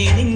meaning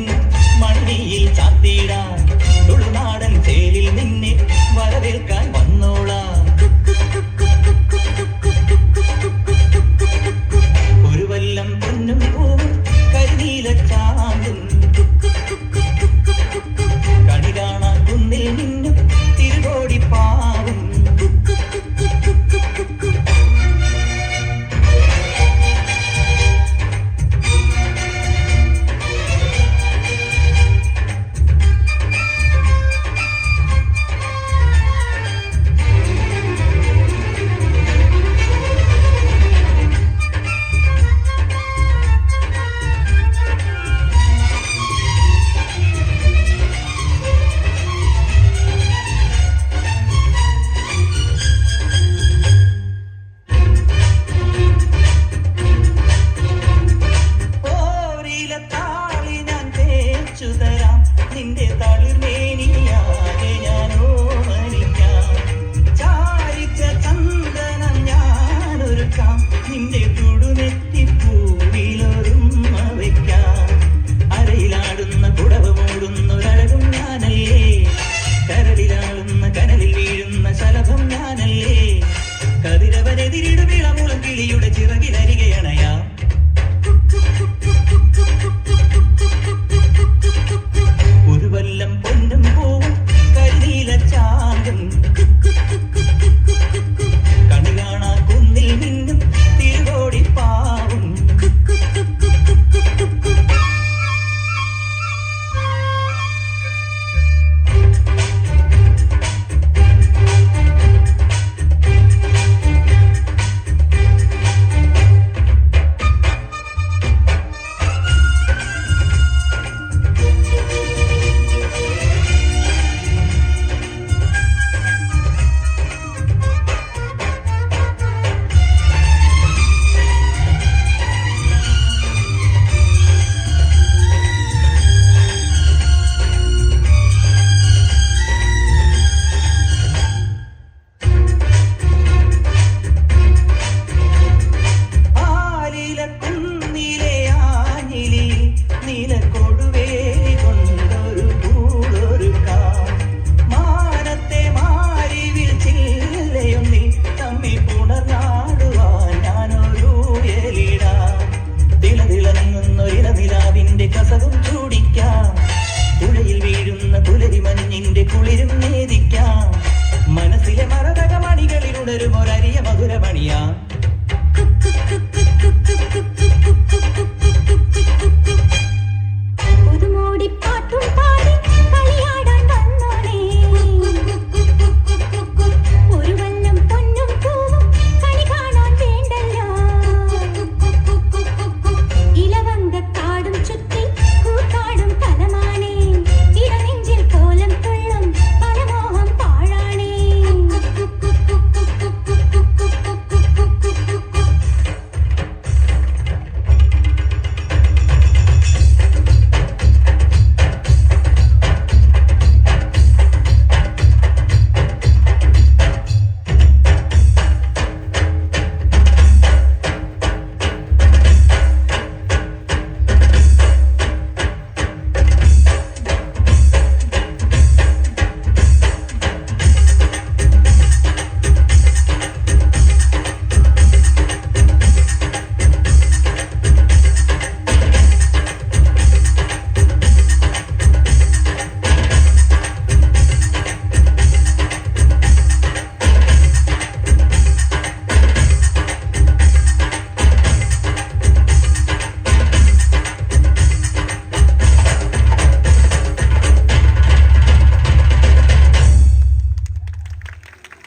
힘들고 നിന്റെ കുളിരും നേദിക്കാം മനസ്സിലെ മറതകമണികളിൽ ഉണരും ഒരറിയ മധുരമണിയാം.